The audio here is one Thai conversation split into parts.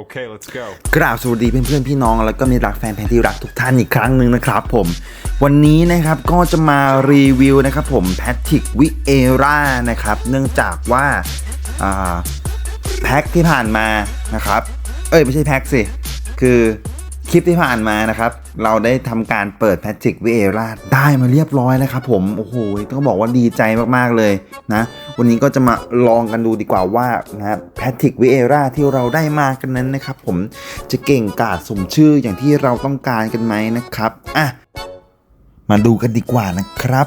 Okay, let's go. กราบสวัสดีเพื่อนๆพี่น้อง แล้วก็มีรักแฟนเพลงที่รักทุกท่านอีกครั้งหนึ่งนะครับผม วันนี้นะครับก็จะมารีวิวนะครับผมแพทริกวิเอร่านะครับ เนื่องจากว่าอ่าแพ็คที่ผ่านมานะครับ เอ้ยไม่ใช่แพ็คสิ คือ คลิปที่ผ่านมานะครับ เราได้ทำการเปิดแพทริกวิเอราได้มาเรียบร้อยแล้วครับผม โอ้โห ต้องบอกว่าดีใจมากๆเลยนะ วันนี้ก็จะมาลองกันดูดีกว่าว่านะครับแพทริกวิเอราที่เราได้มากันนั้นนะครับผมจะเก่งกาจสมชื่ออย่างที่เราต้องการกันไหมนะครับอะมาดูกันดีกว่านะครับ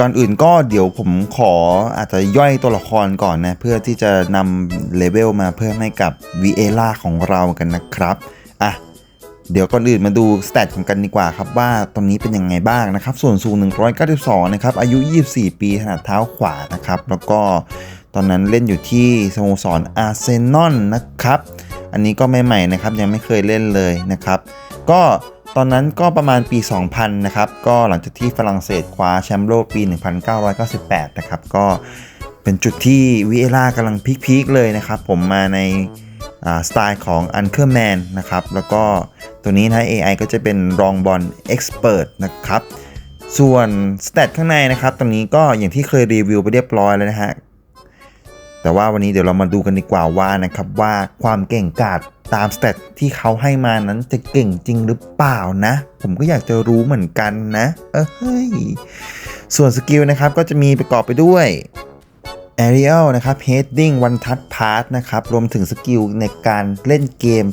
ก่อนอื่นก็เดี๋ยวผมขออาจจะย่อยตัวละครก่อนนะ เพื่อที่จะนำเลเวลมาเพิ่มให้กับวิเอล่าของเรากันนะครับ อะ เดี๋ยวก่อนอื่นมาดูสเตตของกันดีกว่าครับว่าตรงนี้เป็นยังไงบ้างนะครับ ส่วนสูง 192 นะครับ อายุ 24 ปีถนัดเท้าขวานะครับ แล้วก็ตอนนั้นเล่นอยู่ที่สโมสรอาร์เซนอลนะครับ อันนี้ก็ใหม่ๆนะครับยังไม่เคยเล่นเลยนะครับ ก็ตอนนั้นก็ประมาณปี 2000 นะครับ ก็หลังจากที่ฝรั่งเศสคว้าแชมป์โลกปี 1998 นะครับ ก็เป็นจุดที่วิเอล่ากำลังพีคๆเลยนะครับ ผมมาใน สไตล์ของ u n c e m a n นะครับ แล้วก็ตัวนี้นะ AI ก็จะเป็นรองบอล Expert นะครับ ส่วนสเตตข้างในนะครับ ตรงนี้ก็อย่างที่เคยรีวิวไปเรียบร้อยแล้วนะฮะ แต่ว่าวันนี้เดี๋ยวเรามาดูกันดีกว่าว่านะครับว่าความเก่งกาจตามสเตตที่เขาให้มานั้นจะเก่งจริงหรือเปล่านะ ผมก็อยากจะรู้เหมือนกันนะ เออเฮ้ย ส่วนสกิลนะครับก็จะมีประกอบไปด้วย Aerial นะครับ Heading One Touch Pass นะครับ รวมถึงสกิลในการเล่นเกม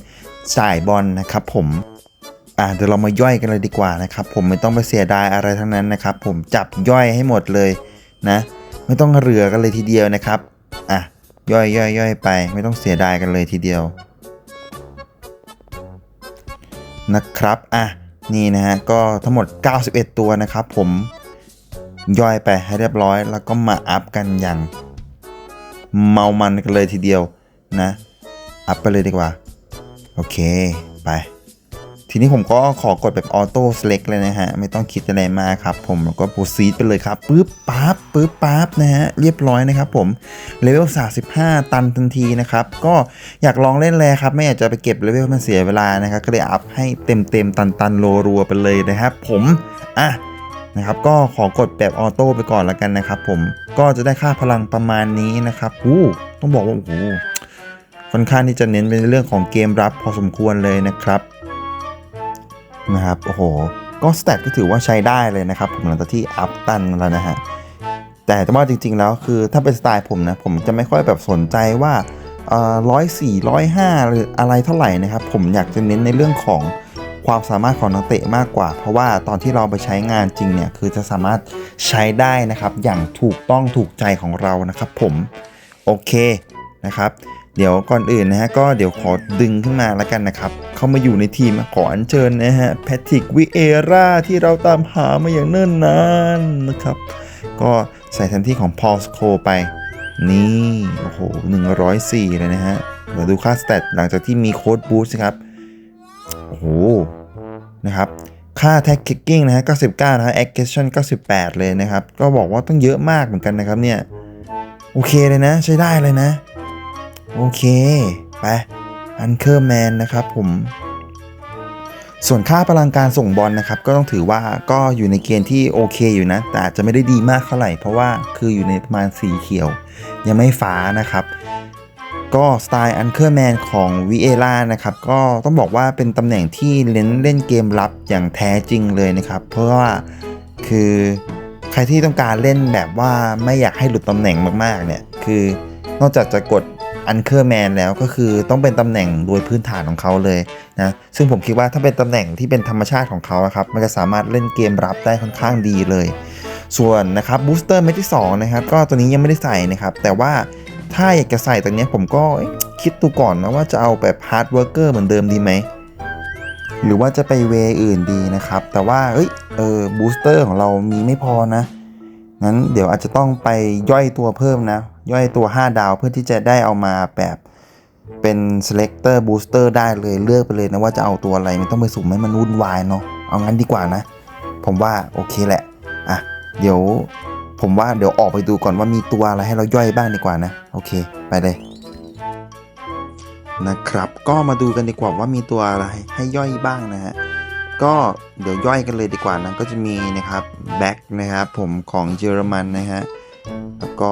จ่ายบอลนะครับผมอ่าเดี๋ยวเรามาย่อยกันเลยดีกว่านะครับผมไม่ต้องไปเสียดายอะไรทั้งนั้นนะครับผมจับย่อยให้หมดเลยนะไม่ต้องเหลือกันเลยทีเดียวนะครับอะย่อยย่อยย่อยไป ไม่ต้องเสียดายกันเลยทีเดียว นะครับอะนี่นะฮะก็ทั้งหมด 91 ตัวนะครับผมย่อยไปให้เรียบร้อยแล้วก็มาอัพกันอย่าง เมามันกันเลยทีเดียวนะ อัพไปเลยดีกว่า โอเค ไป ทีนี้ผมก็ขอกดแบบออโต้สเล็กเลยนะฮะ ไม่ต้องคิดอะไรมากครับ ผมแล้วก็โปรซีดไปเลยครับปึ๊บปั๊บปึ๊บปั๊บนะฮะ เรียบร้อยนะครับผม เลเวล 35 ตันทันทีนะครับ ก็อยากลองเล่นเลครับ ไม่อยากจะไปเก็บเลเวลมันเสียเวลานะครับ ก็เลยอัพให้เต็มเต็มตันตันๆรัวไปเลยนะครับผม อะ นะครับก็ขอกดแบบออโต้ไปก่อนแล้วกันนะครับผมก็จะได้ค่าพลังประมาณนี้นะครับอู้ต้องบอกว่าโอ้โหค่อนข้างที่จะเน้นเป็นเรื่องของเกมรับพอสมควรเลยนะครับนะครับโอ้โหก็สเตตก็ถือว่าใช้ได้เลยนะครับผมหลังจากที่อัพตันแล้วนะฮะแต่แต่ว่าจริง ๆ แล้วคือถ้าเป็นสไตล์ผมนะผมจะไม่ค่อยแบบสนใจว่าร้อยสี่ร้อยห้าหรืออะไรเท่าไหร่นะครับ ผมอยากจะเน้นในเรื่องของ ความสามารถของนักเตะมากกว่า เพราะว่าตอนที่เราไปใช้งานจริงเนี่ยคือจะสามารถใช้ได้นะครับ อย่างถูกต้องถูกใจของเรานะครับ ผมโอเคนะครับ เดี๋ยวก่อนอื่นนะฮะก็เดี๋ยวขอดึงขึ้นมาแล้วกันนะครับ เข้ามาอยู่ในทีมขออัญเชิญนะฮะแพทริกวิเอราที่เราตามหามาอย่างเนิ่นนานนะครับ ก็ใส่แทนที่ของพอลสโคไปนี่โอ้โห104เลยนะฮะเดี๋ยวดูค่าสเตตหลังจากที่มีโค้ดบูสต์ครับ โอ้โหนะครับค่าแท็กคิกกิ้งนะฮะ99นะฮะแอคชั่น98 เลยนะครับ ก็บอกว่าต้องเยอะมากเหมือนกันนะครับเนี่ย โอเคเลยนะ ใช้ได้เลยนะ โอเค ไปอันเคอร์แมนนะครับผม ส่วนค่าพลังการส่งบอลนะครับ ก็ต้องถือว่าก็อยู่ในเกณฑ์ที่โอเคอยู่นะ แต่อาจจะไม่ได้ดีมากเท่าไหร่ เพราะว่าคืออยู่ในประมาณสีเขียว ยังไม่ฟ้านะครับ ก็สไตล์อันเคอร์แมนของวิเอล่านะครับก็ต้องบอกว่าเป็นตำแหน่งที่เล่นเล่นเกมรับอย่างแท้จริงเลยนะครับ เพราะว่าคือใครที่ต้องการเล่นแบบว่าไม่อยากให้หลุดตำแหน่งมากๆเนี่ยคือนอกจากจะกดอันเคอร์แมนแล้วก็คือต้องเป็นตำแหน่งโดยพื้นฐานของเขาเลยนะซึ่งผมคิดว่าถ้าเป็นตำแหน่งที่เป็นธรรมชาติของเขาครับมันจะสามารถเล่นเกมรับได้ค่อนข้างดีเลย ส่วนนะครับบูสเตอร์เม็ดที่2นะครับก็ตัวนี้ยังไม่ได้ใส่นะครับแต่ว่า ถ้าอยากจะใส่ตัวนี้ผมก็คิดดูก่อนนะว่าจะเอาแบบฮาร์ดเวิร์กเกอร์เหมือนเดิมดีไหม หรือว่าจะไปเวอื่นดีนะครับ แต่ว่าเอ้ยเออบูสเตอร์ของเรามีไม่พอนะงั้นเดี๋ยวอาจจะต้องไปย่อยตัวเพิ่มนะ ย่อยตัว 5 ดาวเพื่อที่จะได้เอามาแบบเป็น selector booster ได้เลยเลือกไปเลยนะว่าจะเอาตัวอะไรไม่ต้องไปสุ่มให้มันวุ่นวายเนาะเอางั้นดีกว่านะ ผมว่าโอเคแหละอะเดี๋ยว ผมว่าเดี๋ยวออกไปดูก่อนว่ามีตัวอะไรให้เราย่อยบ้างดีกว่านะ โอเค ไปเลยนะครับ ก็มาดูกันดีกว่าว่ามีตัวอะไรให้ย่อยบ้างนะฮะก็เดี๋ยวย่อยกันเลยดีกว่านะก็จะมีนะครับแบ็กนะครับผมของเยอรมันนะฮะแล้วก็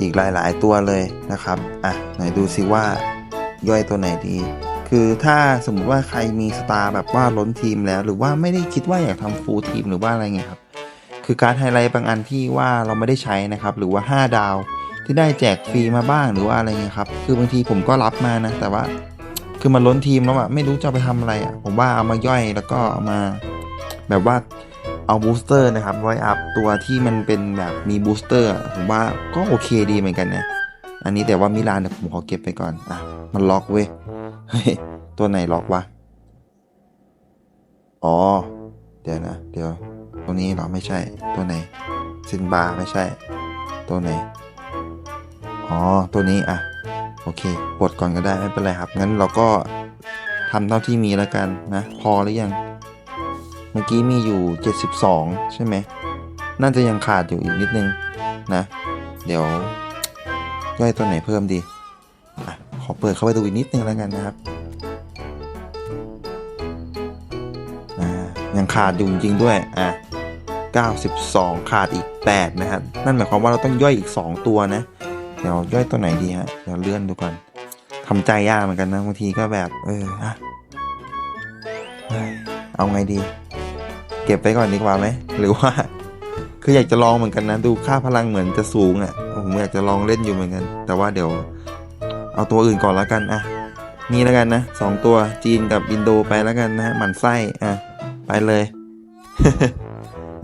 อีกหลายๆ ตัวเลยนะครับอะไหนดูซิว่าย่อยตัวไหนดี คือถ้าสมมุติว่าใครมีสตาร์แบบว่าล้นทีมแล้ว หรือว่าไม่ได้คิดว่าอยากทำฟูลทีมหรือว่าอะไรเงี้ยครับ คือการดไฮไลท์บางอันที่ว่าเราไม่ได้ใช้นะครับ หรือว่า 5 ดาว ที่ได้แจกฟรีมาบ้างหรือว่าอะไรเงี้ยครับ คือบางทีผมก็รับมานะ แต่ว่าคือมันล้นทีมแล้วอะไม่รู้จะไปทำอะไรอะผมว่าเอามาย่อยแล้วก็เอามา แบบว่าเอาบูสเตอร์นะครับไว้อัพตัวที่มันเป็นแบบมีบูสเตอร์ผมว่าก็โอเคดีเหมือนกันนะอันนี้แต่ว่ามิลานเนี่ยผมขอเก็บไปก่อนอะมันล็อกเว้ยเฮ้ยตัวไหนล็อกวะอ๋อ เดี๋ยวนะ เดี๋ยว ตัวนี้เหรอไม่ใช่ตัวไหนซินบาไม่ใช่ ตัวไหนอ๋อตัวนี้อะโอเคปลดก่อนก็ได้ไม่เป็นไรครับงั้นเราก็ทำเท่าที่มีแล้วกันนะพอหรือยังเมื่อกี้มีอยู่ 72 ใช่ไหมน่าจะยังขาดอยู่อีกนิดนึงนะ เดี๋ยวย่อยตัวไหนเพิ่มดีอะขอเปิดเข้าไปดูอีกนิดนึงแล้วกันนะครับอ่ายังขาดอยู่จริงด้วยอะ 92 ขาดอีก 8 นะครับนั่นหมายความว่าเราต้องย่อยอีก 2 ตัวนะ เดี๋ยวย่อยตัวไหนดีฮะ เดี๋ยวเลื่อนดูก่อนทำใจยากเหมือนกันนะบางทีก็แบบ เอออะเฮ้ยเอาไงดี เก็บไปก่อนดีกว่าไหม หรือว่า คืออยากจะลองเหมือนกันนะ ดูค่าพลังเหมือนจะสูงอะ่ะ ผมอยากจะลองเล่นอยู่เหมือนกัน แต่ว่าเดี๋ยว เอาตัวอื่นก่อนแล้วกันอะนี่แล้วกันนะสองตัวจีนกับอินโดไปแล้วกันนะฮะหมันไส้อะไปเลย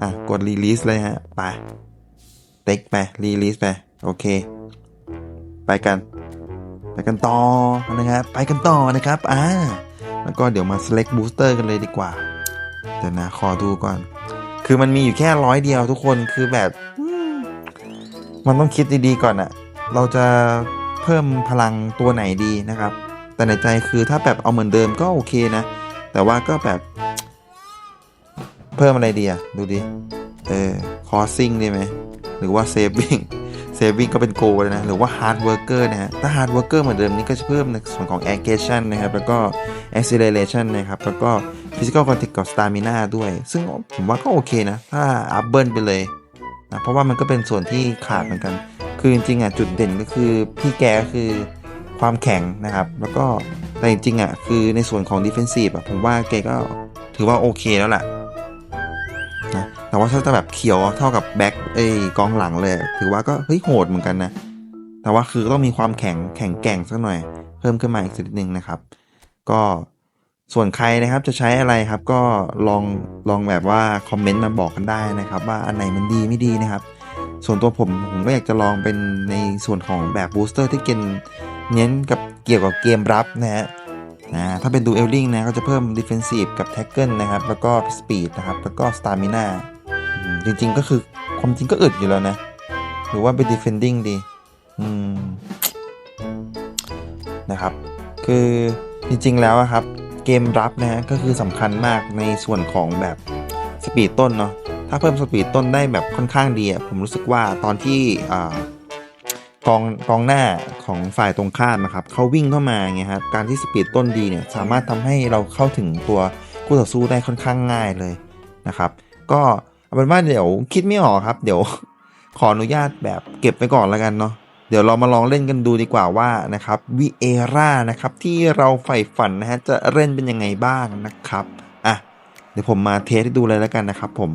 อะกดรีลีสเลยฮะ ไปเต็กไปรีลีสไป โอเค ไปกัน ไปกันต่อนะครับ ไปกันต่อนะครับ อ่า แล้วก็เดี๋ยวมา select booster กันเลยดีกว่า เดี๋ยวนะ ขอดูก่อน คือมันมีอยู่แค่ร้อยเดียวทุกคน คือแบบ มันต้องคิดดีๆก่อนอะเราจะเพิ่มพลังตัวไหนดีนะครับ แต่ในใจคือถ้าแบบเอาเหมือนเดิมก็โอเคนะ แต่ว่าก็แบบ เพิ่มอะไรดีอะดูดิ เออ crossing ได้ไหม หรือว่า saving saving ก็เป็น go เลยนะ หรือว่า hard worker นะฮะ ถ้า hard worker เหมือนเดิมนี่ก็จะเพิ่มในส่วนของ aggression นะครับ แล้วก็ acceleration นะครับ แล้วก็ physical contact กับ stamina ด้วย ซึ่งผมว่าก็โอเคนะ ถ้า up burn ไปเลยนะ เพราะว่ามันก็เป็นส่วนที่ขาดเหมือนกัน คือจริงๆอะจุดเด่นก็คือพี่แกก็คือความแข็งนะครับ แล้วก็แต่จริงๆอะคือในส่วนของ defensive อะผมว่าแกก็ถือว่าโอเคแล้วล่ะนะ แต่ว่าถ้าจะแบบเขียวเท่ากับแบ็คเอ้กองหลังเลย ถือว่าก็เฮ้ยโหดเหมือนกันนะ แต่ว่าคือต้องมีความแข็งแข็งแกร่งสักหน่อย เพิ่มขึ้นมาอีกสักนิดนึงนะครับ ก็ส่วนใครนะครับจะใช้อะไรครับก็ลองลองแบบว่าคอมเมนต์มาบอกกันได้นะครับ ว่าอันไหนมันดีไม่ดีนะครับ ส่วนตัวผมผมก็อยากจะลองเป็นในส่วนของแบบบูสเตอร์ที่เกินเน้นกับเกี่ยวกับเกมรับนะฮะนะถ้าเป็นดูเอลลิงนะก็จะเพิ่ม Defensive กับ Tackle นะครับ แล้วก็ Speed นะครับ แล้วก็ Stamina อืม จริง ๆ ก็คือความจริงก็อึดอยู่แล้วนะ หรือว่าเป็น Defending ดีอืมนะครับ คือจริง ๆ แล้วครับ เกมรับนะฮะก็คือสำคัญมากในส่วนของแบบสปีดต้นเนาะถ้าเพิ่มสปีดต้นได้แบบค่อนข้างดีอะผมรู้สึกว่าตอนที่อ่ากองกองหน้าของฝ่ายตรงข้ามนะครับเขาวิ่งเข้ามาเงี้ยครับการที่สปีดต้นดีเนี่ยสามารถทำให้เราเข้าถึงตัวคู่ต่อสู้ได้ค่อนข้างง่ายเลยนะครับ ก็ เอาเป็นว่าเดี๋ยวคิดไม่ออกครับ เดี๋ยวขออนุญาตแบบเก็บไปก่อนแล้วกันเนาะเดี๋ยวเรามาลองเล่นกันดูดีกว่าว่านะครับวิเอร่านะครับที่เราใฝ่ฝันนะฮะจะเล่นเป็นยังไงบ้างนะครับอะเดี๋ยวผมมาเทสให้ดูเลยแล้วกันนะครับผม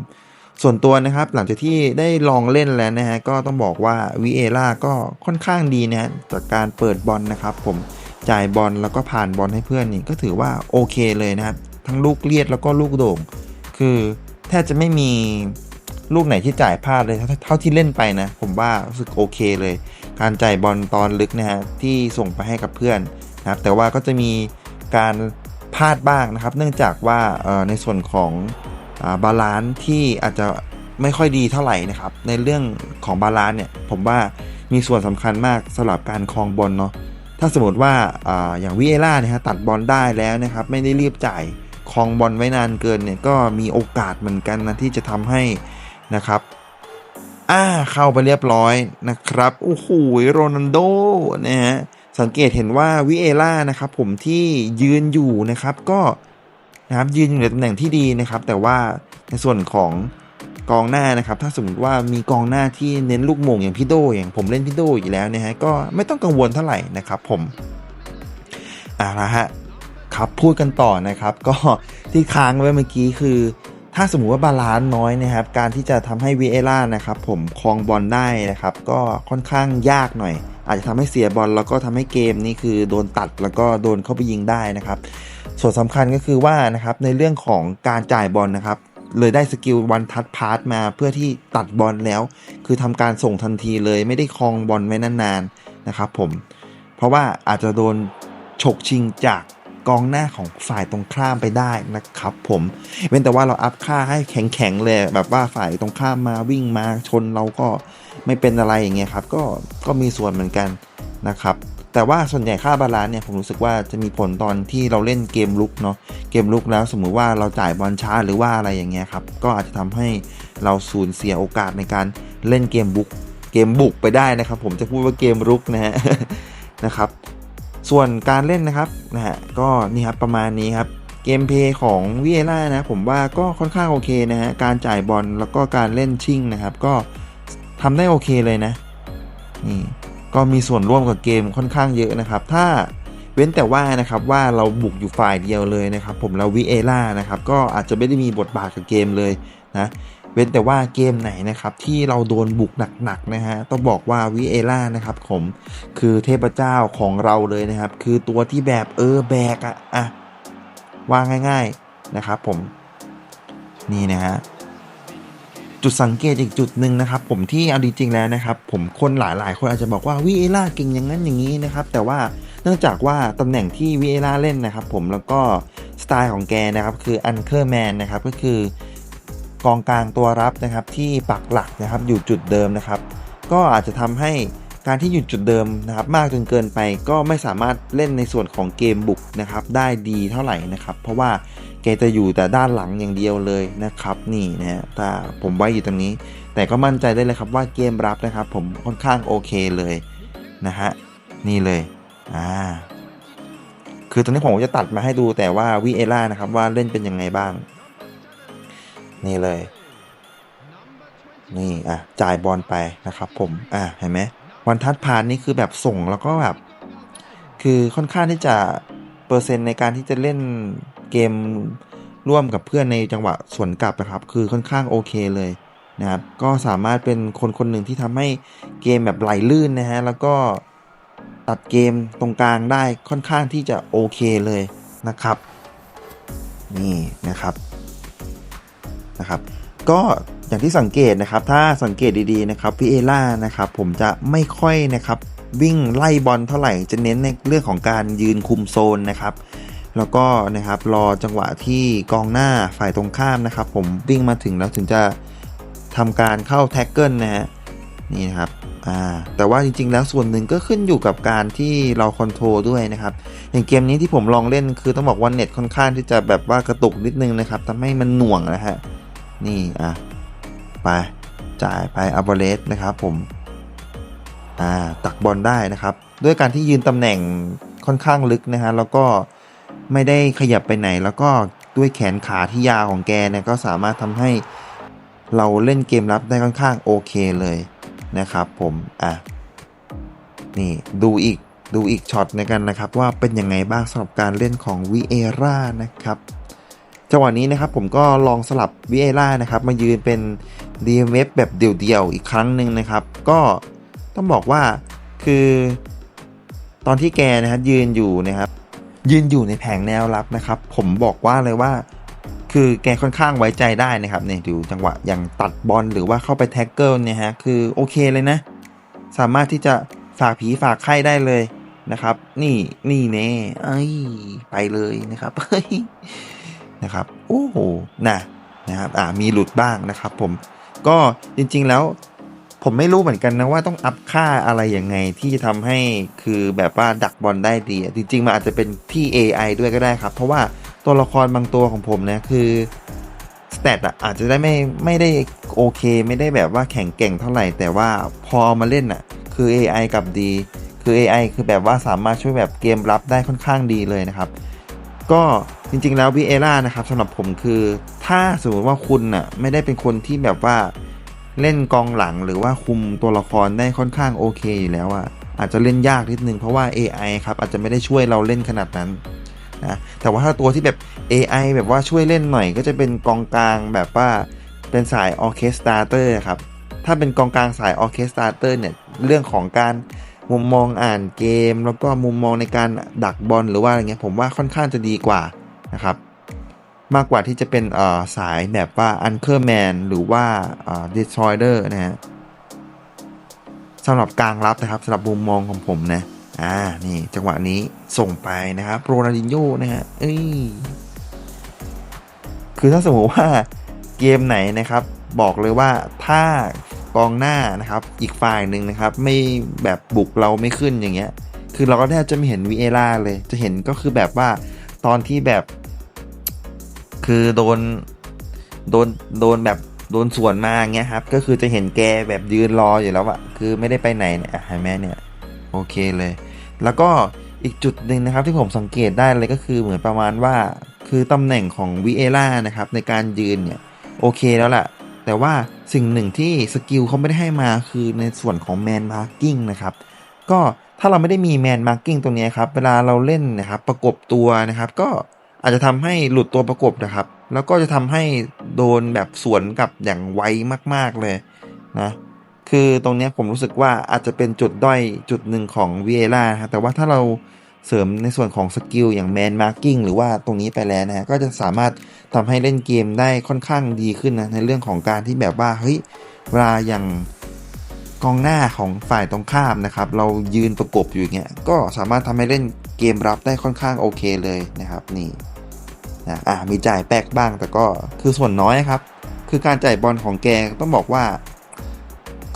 ส่วนตัวนะครับหลังจากที่ได้ลองเล่นแล้วนะฮะก็ต้องบอกว่าวิเอล่าก็ค่อนข้างดีนะฮะจากการเปิดบอลนะครับผมจ่ายบอลแล้วก็ผ่านบอลให้เพื่อนนี่ก็ถือว่าโอเคเลยนะครับทั้งลูกเลียดแล้วก็ลูกโด่ง คือ แทบจะไม่มีลูกไหนที่จ่ายพลาดเลยเท่าที่เล่นไปนะ ผมว่ารู้สึกโอเคเลย การจ่ายบอลตอนลึกนะฮะที่ส่งไปให้กับเพื่อนนะครับแต่ว่าก็จะมีการพลาดบ้างนะครับ เนื่องจากว่าในส่วนของบาลานซ์ที่อาจจะไม่ค่อยดีเท่าไหร่นะครับ ในเรื่องของบาลานซ์เนี่ยผมว่ามีส่วนสำคัญมากสำหรับการคลองบอลเนาะถ้าสมมติว่าออย่างวิเอล่าเนี่ยฮะตัดบอลได้แล้วนะครับ ไม่ได้รีบจ่าย คลองบอลไว้นานเกินเนี่ยก็มีโอกาสเหมือนกันนะที่จะทำให้นะครับอ่าเข้าไปเรียบร้อยนะครับโอ้โหโรนัลโดนะฮะสังเกตเห็นว่าวิเอล่านะครับผมที่ยืนอยู่นะครับก็นะครับยืนอยู่ในตำแหน่งที่ดีนะครับ แต่ว่าในส่วนของกองหน้านะครับ ถ้าสมมติว่ามีกองหน้าที่เน้นลูกโมงอย่างพี่โดอย่างผมเล่นพี่โดอยู่แล้วนะฮะก็ไม่ต้องกังวลเท่าไหร่นะครับผมอ่าละฮะ ครับพูดกันต่อนะครับ ก็ที่ค้างไว้เมื่อกี้คือ ถ้าสมมุติว่าบาลานซ์น้อยนะครับ การที่จะทำให้วีเอล่านะครับ ผมครองบอลได้นะครับ ก็ค่อนข้างยากหน่อย อาจจะทำให้เสียบอลแล้วก็ทำให้เกมนี้คือโดนตัดแล้วก็โดนเข้าไปยิงได้นะครับ ส่วนสำคัญก็คือว่านะครับในเรื่องของการจ่ายบอลนะครับเลยได้สกิลวันทัดพาร์ตมาเพื่อที่ตัดบอลแล้ว คือทำการส่งทันทีเลยไม่ได้ครองบอลไว้นานๆนะครับผมเพราะว่าอาจจะโดนฉกชิงจาก กองหน้าของฝ่ายตรงข้ามไปได้นะครับผมเว้นแต่ว่าเราอัพค่าให้แข็งๆเลยแบบว่าฝ่ายตรงข้ามมาวิ่งมาชนเราก็ไม่เป็นอะไรอย่างเงี้ยครับก็ก็มีส่วนเหมือนกันนะครับแต่ว่าส่วนใหญ่ค่าบาลานซ์เนี่ยผมรู้สึกว่าจะมีผลตอนที่เราเล่นเกมลุกเนาะเกมลุกแล้วสมมุติว่าเราจ่ายบอลช้าหรือว่าอะไรอย่างเงี้ยครับก็อาจจะทำให้เราสูญเสียโอกาสในการเล่นเกมบุกเกมบุกไปได้นะครับ ผมจะพูดว่าเกมรุกนะฮะนะครับ ส่วนการเล่นนะครับนะฮะก็นี่ครับประมาณนี้ครับเกมเพย์ของวิเอล่านะผมว่าก็ค่อนข้างโอเคนะฮะการจ่ายบอลแล้วก็การเล่นชิ่งนะครับ ก็ทำได้โอเคเลยนะนี่ก็มีส่วนร่วมกับเกมค่อนข้างเยอะนะครับ ถ้า เว้นแต่ว่านะครับว่าเราบุกอยู่ฝ่ายเดียวเลยนะครับผมแล้ววิเอล่านะครับก็อาจจะไม่ได้มีบทบาทกับเกมเลยนะเว้นแต่ว่าเกมไหนนะครับที่เราโดนบุกหนักๆนะฮะต้องบอกว่าวิเอล่านะครับผมคือเทพเจ้าของเราเลยนะครับ คือตัวที่แบบเออแบกอะอะว่าง่าย ๆนะครับผมนี่นะฮะจุดสังเกตอีกจุดหนึ่งนะครับผมที่เอาจริงๆแล้วนะครับ ผมคนหลายๆ คนอาจจะบอกว่าวิเอล่าเก่งอย่างนั้นอย่างนี้นะครับ แต่ว่า เนื่องจากว่าตำแหน่งที่วิเอล่าเล่นนะครับผมแล้วก็สไตล์ของแกนะครับคืออันเคอร์แมนนะครับก็คือกองกลางตัวรับนะครับที่ปักหลักนะครับอยู่จุดเดิมนะครับ ก็อาจจะทำให้การที่อยู่จุดเดิมนะครับ มากจนเกินไปก็ไม่สามารถเล่นในส่วนของเกมบุกนะครับ ได้ดีเท่าไหร่นะครับ เพราะว่าแกจะอยู่แต่ด้านหลังอย่างเดียวเลยนะครับ นี่นะฮะถ้าผมไว้อยู่ตรงนี้ แต่ก็มั่นใจได้เลยครับว่าเกมรับนะครับ ผมค่อนข้างโอเคเลยนะฮะนี่เลย อ่าคือตอนนี้ผมจะตัดมาให้ดูแต่ว่าวิเอล่านะครับว่าเล่นเป็นยังไงบ้าง นี่เลย นี่อะจ่ายบอลไปนะครับผมอะเห็นไหมวันทัดพานนี่คือแบบส่งแล้วก็แบบคือค่อนข้างที่จะเปอร์เซ็นต์ในการที่จะเล่นเกมร่วมกับเพื่อนในจังหวะสวนกลับนะครับ คือค่อนข้างโอเคเลยนะครับก็สามารถเป็นคนคนหนึ่งที่ทำให้เกมแบบไหลลื่นนะฮะแล้วก็ ตัดเกมตรงกลางได้ค่อนข้างที่จะโอเคเลยนะครับ นี่นะครับนะครับก็อย่างที่สังเกตนะครับ ถ้าสังเกตดีๆนะครับพี่เอล่านะครับ ผมจะไม่ค่อยนะครับ วิ่งไล่บอลเท่าไหร่จะเน้นในเรื่องของการยืนคุมโซนนะครับ แล้วก็นะครับรอจังหวะที่กองหน้าฝ่ายตรงข้ามนะครับ ผมวิ่งมาถึงแล้วถึงจะทำการเข้าแท็กเกิลนะฮะ นี่นะครับอ่าแต่ว่าจริงๆแล้วส่วนหนึ่งก็ขึ้นอยู่กับการที่เราคอนโทรลด้วยนะครับอย่างเกมนี้ที่ผมลองเล่นคือต้องบอกว่าเน็ตค่อนข้างที่จะแบบว่ากระตุกนิดนึงนะครับทำให้มันหน่วงนะฮะนี่อะไปจ่ายไปอัลเบเลสนะครับผมอ่าตักบอลได้นะครับ ด้วยการที่ยืนตำแหน่งค่อนข้างลึกนะฮะแล้วก็ไม่ได้ขยับไปไหน แล้วก็ด้วยแขนขาที่ยาวของแกเนี่ยก็สามารถทำให้เราเล่นเกมรับได้ค่อนข้างโอเคเลย นะครับผมอะนี่ดูอีกดูอีกช็อตในกันนะครับว่าเป็นยังไงบ้างสำหรับการเล่นของวิเอร่านะครับจังหวะนี้นะครับผมก็ลองสลับวิเอล่านะครับมายืนเป็น DMF แบบเดี่ยวๆอีกครั้งหนึ่งนะครับ ก็ต้องบอกว่าคือตอนที่แกนะครับยืนอยู่นะครับยืนอยู่ในแผงแนวรับนะครับ ผมบอกว่าเลยว่า คือแกค่อนข้างไว้ใจได้นะครับเนี่ยดูจังหวะอย่างตัดบอลหรือว่าเข้าไปแท็กเกิลเนี่ยฮะคือโอเคเลยนะ สามารถที่จะฝากผีฝากไข้ได้เลยนะครับ นี่นี่แน่ไอ้ไปเลยนะครับเฮ้ยนะครับโอ้โหนะนะครับอ่ามีหลุดบ้างนะครับ ผมก็จริง ๆแล้ว ผมไม่รู้เหมือนกันนะว่าต้องอัพค่าอะไรยังไงที่จะทำให้คือแบบว่าดักบอลได้ดี จริง ๆมันอาจจะเป็นที่ AI ด้วยก็ได้ครับ เพราะว่า ตัวละครบางตัวของผมเนี่ยคือสเตตอะอาจจะได้ไม่ไม่ได้โอเค ไม่ได้แบบว่าแข็งเก่งเท่าไหร่ แต่ว่าพอเอามาเล่นอะคือ AI กับดีคือคือ AI คือแบบว่าสามารถช่วยแบบเกมรับได้ค่อนข้างดีเลยนะครับ ก็จริงๆแล้ววีเอล่านะครับสำหรับผมคือถ้าสมมติว่าคุณน่ะไม่ได้เป็นคนที่แบบว่าเล่นกองหลังหรือว่าคุมตัวละครได้ค่อนข้างโอเคอยู่แล้วอะอาจจะเล่นยากนิดนึงเพราะว่า AI ครับอาจจะไม่ได้ช่วยเราเล่นขนาดนั้น นะแต่ว่าถ้าตัวที่แบบ AI แบบว่าช่วยเล่นหน่อยก็จะเป็นกองกลางแบบว่าเป็นสายออเคสตราเตอร์ครับ ถ้าเป็นกองกลางสายออเคสตราเตอร์เนี่ยเรื่องของการมุมมองอ่านเกม แล้วก็มุมมองในการดักบอลหรือว่าอะไรเงี้ยผมว่าค่อนข้างจะดีกว่านะครับมากกว่าที่จะเป็นสายแบบว่า Anchorman หรือว่าเอ่อ Destroyer นะฮะสำหรับกลางรับนะครับสำหรับมุมมองของผมนะ อ่า นี่จังหวะนี้ส่งไปนะครับโรนัลดินโญ่นะฮะเอ้ยคือถ้าสมมติว่าเกมไหนนะครับ บอกเลยว่าถ้ากองหน้านะครับ อีกฝ่ายหนึ่งนะครับ ไม่แบบบุกเราไม่ขึ้นอย่างเงี้ย คือเราก็แทบจะไม่เห็นวีเอล่าเลย จะเห็นก็คือแบบว่าตอนที่แบบ คือโดนโดนโดนแบบโดนสวนมาเงี้ยครับ ก็คือจะเห็นแกแบบยืนรออยู่แล้วอะคือไม่ได้ไปไหนเนี่ยอะเห็นไหมเนี่ย โอเคเลย แล้วก็อีกจุดหนึ่งนะครับที่ผมสังเกตได้เลยก็คือเหมือนประมาณว่า คือตำแหน่งของวิเอล่านะครับในการยืนเนี่ยโอเคแล้วล่ะ แต่ว่าสิ่งหนึ่งที่สกิลเขาไม่ได้ให้มาคือในส่วนของแมนมาร์กิ้งนะครับก็ถ้าเราไม่ได้มีแมนมาร์กิ้งตรงนี้ครับเวลาเราเล่นนะครับประกบตัวนะครับก็อาจจะทำให้หลุดตัวประกบนะครับ แล้วก็จะทำให้โดนแบบสวนกับอย่างไวมาก ๆเลยนะ คือตรงนี้ผมรู้สึกว่าอาจจะเป็นจุดด้อยจุดหนึ่งของวีเอล่าครับแต่ว่าถ้าเราเสริมในส่วนของสกิลอย่างแมนมาร์กิ้งหรือว่าตรงนี้ไปแล้วนะฮะก็จะสามารถทำให้เล่นเกมได้ค่อนข้างดีขึ้นนะในเรื่องของการที่แบบว่าเฮ้ยเวลาอย่างกองหน้าของฝ่ายตรงข้ามนะครับ เรายืนประกบอยู่อย่างเงี้ยก็สามารถทำให้เล่นเกมรับได้ค่อนข้างโอเคเลยนะครับนี่นะอะมีจ่ายแป๊กบ้างแต่ก็คือส่วนน้อยครับ คือการจ่ายบอลของแกต้องบอกว่า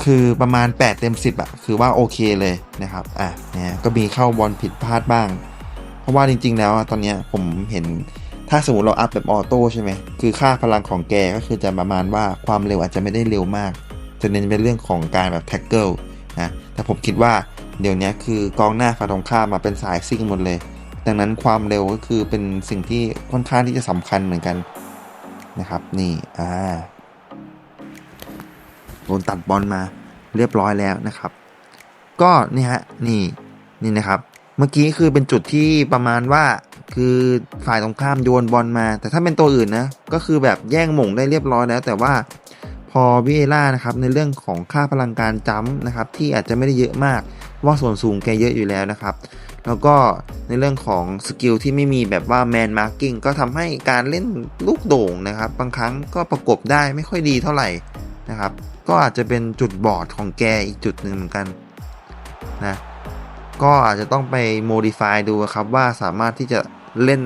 คือประมาณ 8 เต็ม 10อะคือว่าโอเคเลยนะครับอะเนี่ยก็มีเข้าบอลผิดพลาดบ้าง เพราะว่าจริง ๆ แล้วตอนเนี้ยผมเห็นถ้าสมมติเราอัพแบบออโต้ใช่ไหมคือค่าพลังของแกก็คือจะประมาณว่าความเร็วอาจจะไม่ได้เร็วมาก จะเน้นเป็นเรื่องของการแบบแท็กเกิลนะแต่ผมคิดว่าเดี๋ยวนี้คือกองหน้าฝ่ายตรงข้ามมาเป็นสายซิ่งหมดเลย ดังนั้นความเร็วก็คือเป็นสิ่งที่ค่อนข้างที่จะสำคัญเหมือนกันนะครับ นี่อ่า โดนตัดบอลมาเรียบร้อยแล้วนะครับ ก็นี่ฮะนี่นี่นะครับ เมื่อกี้คือเป็นจุดที่ประมาณว่าคือฝ่ายตรงข้ามโยนบอลมา แต่ถ้าเป็นตัวอื่นนะก็คือแบบแย่งหม่งได้เรียบร้อยแล้ว แต่ว่าพอวิเอล่านะครับในเรื่องของค่าพลังการจัมนะครับที่อาจจะไม่ได้เยอะมากว่าส่วนสูงแกเยอะอยู่แล้วนะครับ แล้วก็ในเรื่องของสกิลที่ไม่มีแบบว่าแมนมาร์กิ้งก็ทำให้การเล่นลูกโด่งนะครับ บางครั้งก็ประกบได้ไม่ค่อยดีเท่าไหร่นะครับ ก็อาจจะเป็นจุดบอดของแกอีกจุดหนึ่งเหมือนกันนะก็อาจจะต้องไป modify ดูครับว่าสามารถที่จะเล่น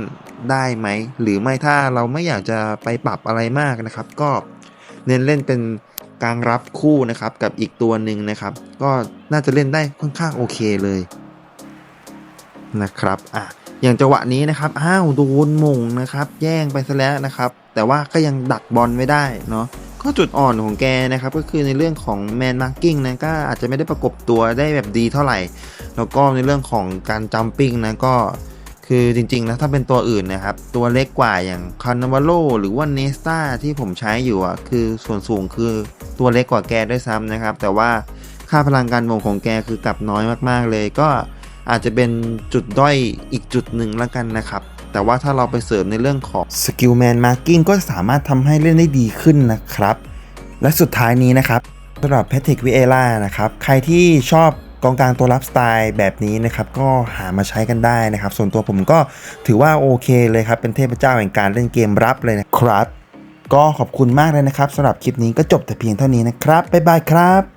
ได้ไหม หรือไม่ถ้าเราไม่อยากจะไปปรับอะไรมากนะครับ ก็เน้นเล่นเป็นกลางรับคู่นะครับกับอีกตัวหนึ่งนะครับ ก็น่าจะเล่นได้ค่อนข้างโอเคเลยนะครับอะอย่างจังหวะนี้นะครับอ้าวโดนมงนะครับ แย่งไปซะแล้วนะครับ แต่ว่าก็ยังดักบอลไม่ได้เนาะ ก็จุดอ่อนของแกนะครับก็คือในเรื่องของแมนมาร์กิ้งนะก็อาจจะไม่ได้ประกบตัวได้แบบดีเท่าไหร่ แล้วก็ในเรื่องของการจัมปิ้งนะก็คือจริงๆนะถ้าเป็นตัวอื่นนะครับ ตัวเล็กกว่าอย่างคานาวาโลหรือว่าเนสตาที่ผมใช้อยู่อะคือส่วนสูงคือตัวเล็กกว่าแกด้วยซ้ำนะครับ แต่ว่าค่าพลังการมงของแกคือกลับน้อยมากๆเลย ก็อาจจะเป็นจุดด้อยอีกจุดหนึ่งแล้วกันนะครับ แต่ว่าถ้าเราไปเสริมในเรื่องของสกิลแมนมาร์กิ้งก็สามารถทำให้เล่นได้ดีขึ้นนะครับ และสุดท้ายนี้นะครับสำหรับแพทริกวิเอล่านะครับใครที่ชอบกองกลางตัวรับสไตล์แบบนี้นะครับก็หามาใช้กันได้นะครับ ส่วนตัวผมก็ถือว่าโอเคเลยครับ เป็นเทพเจ้าแห่งการเล่นเกมรับเลยนะครับ ก็ขอบคุณมากเลยนะครับสำหรับคลิปนี้ก็จบแต่เพียงเท่านี้นะครับบ๊ายบายครับ